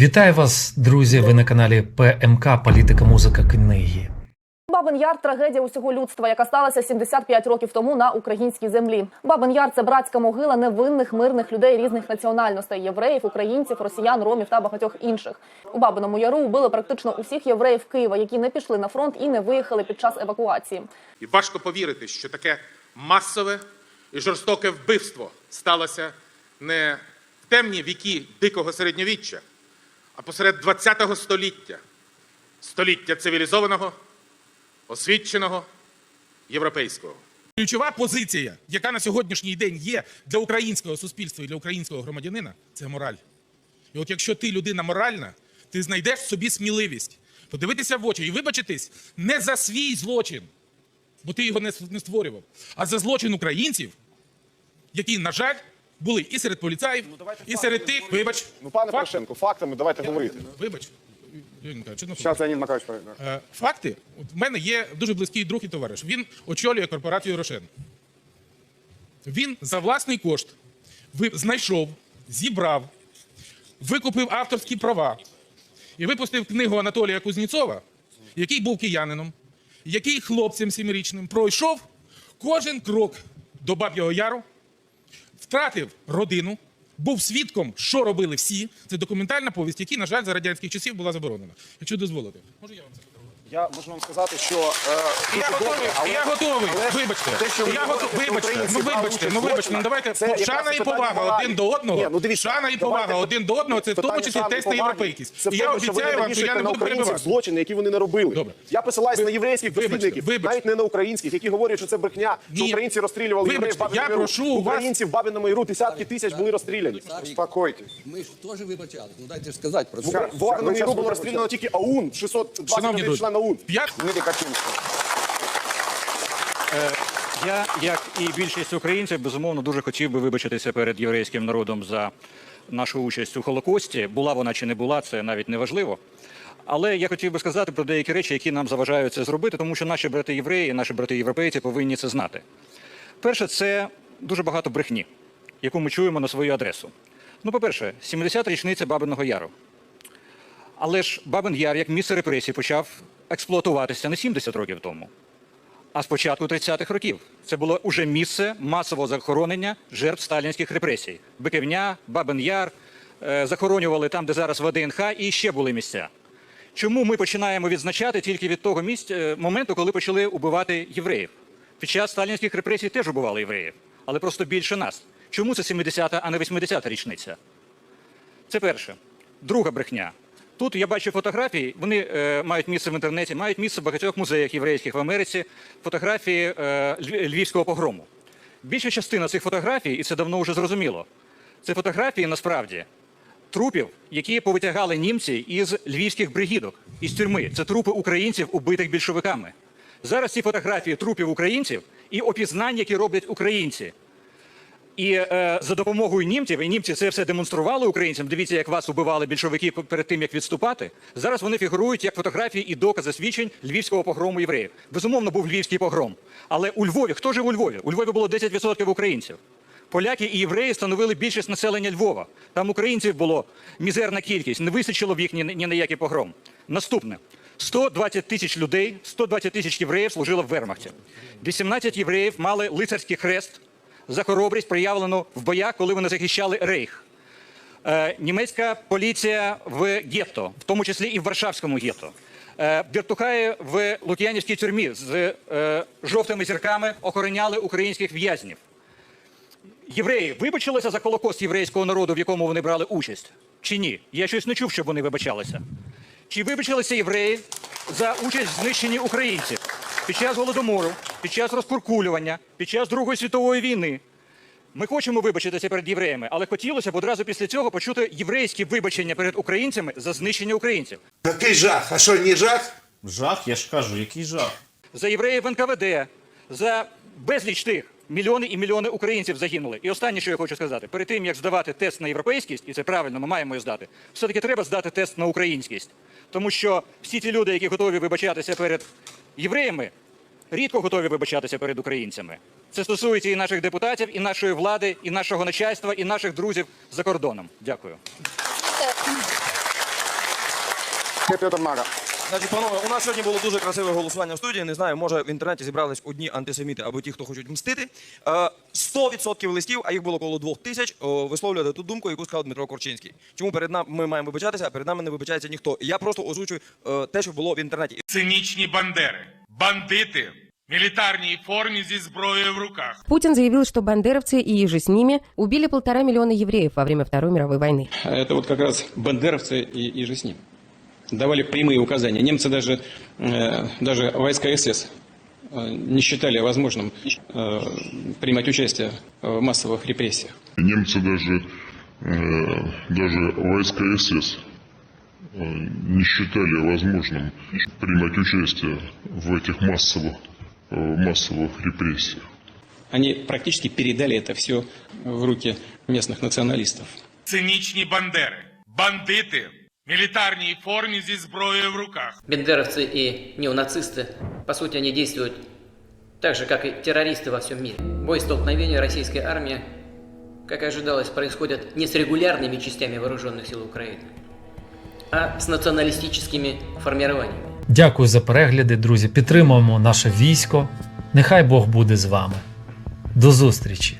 Вітаю вас, друзі! Ви на каналі ПМК Політика, музика, книги. Бабин Яр трагедія усього людства, яка сталася 75 років тому на українській землі. Бабин Яр це братська могила невинних мирних людей різних національностей: євреїв, українців, росіян, ромів та багатьох інших. У Бабиному Яру убили практично усіх євреїв Києва, які не пішли на фронт і не виїхали під час евакуації. І важко повірити, що таке масове і жорстоке вбивство сталося не в темні віки дикого середньовіччя, а посеред ХХ століття, століття цивілізованого, освіченого, європейського. Ключова позиція, яка на сьогоднішній день є для українського суспільства і для українського громадянина, це мораль. І от якщо ти людина моральна, ти знайдеш в собі сміливість подивитися в очі і вибачитись не за свій злочин, бо ти його не створював, а за злочин українців, які, на жаль, були і серед поліцаїв, і серед тих, вибач, Ну, пане факт- Порошенко, фактами давайте говорити. вибач, Зараз Леонід Макарович. Е, Факти. От в мене є дуже близький друг і товариш. Він очолює корпорацію Рошен. Він за власний кошт знайшов, зібрав, викупив авторські права і випустив книгу Анатолія Кузнєцова, який був киянином, який хлопцем сімирічним пройшов кожен крок до Баб'ього Яру, втратив родину, був свідком, що робили всі. Це документальна повість, яка, на жаль, за радянських часів була заборонена. Якщо дозволите, можу я вам це Я можу вам сказати, що е, я готовий, добре, але я готовий. але Вибачте, те, що я готовий. Вибачте, українці ну вибачте, ну вибачте. Ну давайте це шана і повага один до одного. Ні, ну дивіться, шана і повага давайте- один до одного. Це в тому числі тест на європейськість. І я обіцяю вам, що я не буду перебивати. злочини, які вони не робили. Добре. Я посилаюсь на єврейських Вибачте, дослідників, навіть не на українських, які говорять, що це брехня, що українці розстрілювали євреїв в Бабиному я Яру. прошу Українців в Бабиному Яру десятки тисяч були розстріляні. Успокойтесь. Ми ж теж вибачали. Ну дайте ж сказати про В це. Бабиному Яру було розстріляно тільки АУН, 620 Шановні АУН. п'ять Дмитрий Качинський. Я, як і більшість українців, безумовно дуже хотів би вибачитися перед єврейським народом за нашу участь у Холокості. Була вона чи не була, це навіть не важливо. Але я хотів би сказати про деякі речі, які нам заважають це зробити, тому що наші брати євреї, наші брати європейці повинні це знати. Перше, це дуже багато брехні, яку ми чуємо на свою адресу. Ну, по-перше, 70 річниця Бабиного Яру. Але ж Бабин Яр, як місце репресій, почав експлуатуватися не 70 років тому, а з початку 30-х років. Це було уже місце масового захоронення жертв сталінських репресій. Биківня, Бабин Яр, е, захоронювали там, де зараз ВДНХ, і ще були місця. Чому ми починаємо відзначати тільки від того місця, е, моменту, коли почали убивати євреїв? Під час сталінських репресій теж убивали євреїв, але просто більше нас. Чому це 70-та, а не 80-та річниця? Це перше. Друга брехня. Тут я бачу фотографії, вони е, мають місце в інтернеті, мають місце в багатьох музеях єврейських в Америці. Фотографії е, львівського погрому. Більша частина цих фотографій, і це давно вже зрозуміло. Це фотографії насправді трупів, які повитягали німці із львівських бригідок, із тюрми. Це трупи українців, убитих більшовиками. Зараз ці фотографії трупів українців і опізнань, які роблять українці. І е, за допомогою німців, і німці це все демонстрували українцям. Дивіться, як вас убивали більшовики перед тим, як відступати. Зараз вони фігурують як фотографії і докази свідчень львівського погрому євреїв. Безумовно, був львівський погром. Але у Львові хто жив у Львові? У Львові було 10% українців. Поляки і євреї становили більшість населення Львова. Там українців було мізерна кількість, не вистачило в їх ні, ні на який погром. Наступне. 120 тисяч людей, 120 тисяч євреїв служило в Вермахті. 18 євреїв мали лицарський хрест за хоробрість, проявлену в боях, коли вони захищали рейх. Е, німецька поліція в гетто, в тому числі і в Варшавському гетто. Е, в Лук'янівській тюрмі з е, жовтими зірками охороняли українських в'язнів. Євреї вибачилися за Холокост єврейського народу, в якому вони брали участь? Чи ні? Я щось не чув, щоб вони вибачалися. Чи вибачилися євреї за участь в знищенні українців під час голодомору, під час розкуркулювання, під час Другої світової війни? Ми хочемо вибачитися перед євреями, але хотілося б одразу після цього почути єврейські вибачення перед українцями за знищення українців. Який жах? А що, не жах? Жах, я ж кажу, який жах. за євреїв в НКВД, за безліч тих. Мільйони і мільйони українців загинули. І останнє, що я хочу сказати, перед тим як здавати тест на європейськість, і це правильно, ми маємо його здати, все-таки треба здати тест на українськість. Тому що всі ті люди, які готові вибачатися перед євреями, рідко готові вибачатися перед українцями. Це стосується і наших депутатів, і нашої влади, і нашого начальства, і наших друзів за кордоном. Дякую. Петр Значить, панове, у нас сьогодні було дуже красиве голосування в студії. Не знаю, може в інтернеті зібрались одні антисеміти або ті, хто хочуть мстити. Е, 100% листів, а їх було коло двох тисяч, о, висловлювали ту думку, яку сказав Дмитро Корчинський. Чому перед нами ми маємо вибачатися, а перед нами не вибачається ніхто. Я просто озвучую е, те, що було в інтернеті. Цинічні бандери, бандити, в мілітарній формі зі зброєю в руках. Путин заявил, что бандеровцы и же с ними убили полтора миллиона евреев во время Второй мировой войны. Это вот как раз бандеровцы и, и же с ним. Давали прямые указания. Немцы даже, э, даже войска СС э, не считали возможным э, принимать участие в массовых репрессиях. Немцы даже, э, даже войска СС э, не считали возможным принимать участие в этих массовых, э, массовых репрессиях. Они практически передали это все в руки местных националистов. Цинічні бандери, бандити, в мілітарній формі зі зброєю в руках. Бендеровцы и неонацисты, по сути, они действуют так же, как и террористы во всем мире. Бой столкновения российской армии, как и ожидалось, происходит не с регулярными частями вооруженных сил Украины, а с националистическими формированиями. Дякую за перегляди, друзі. Підтримуємо наше військо. Нехай Бог буде з вами. До зустрічі!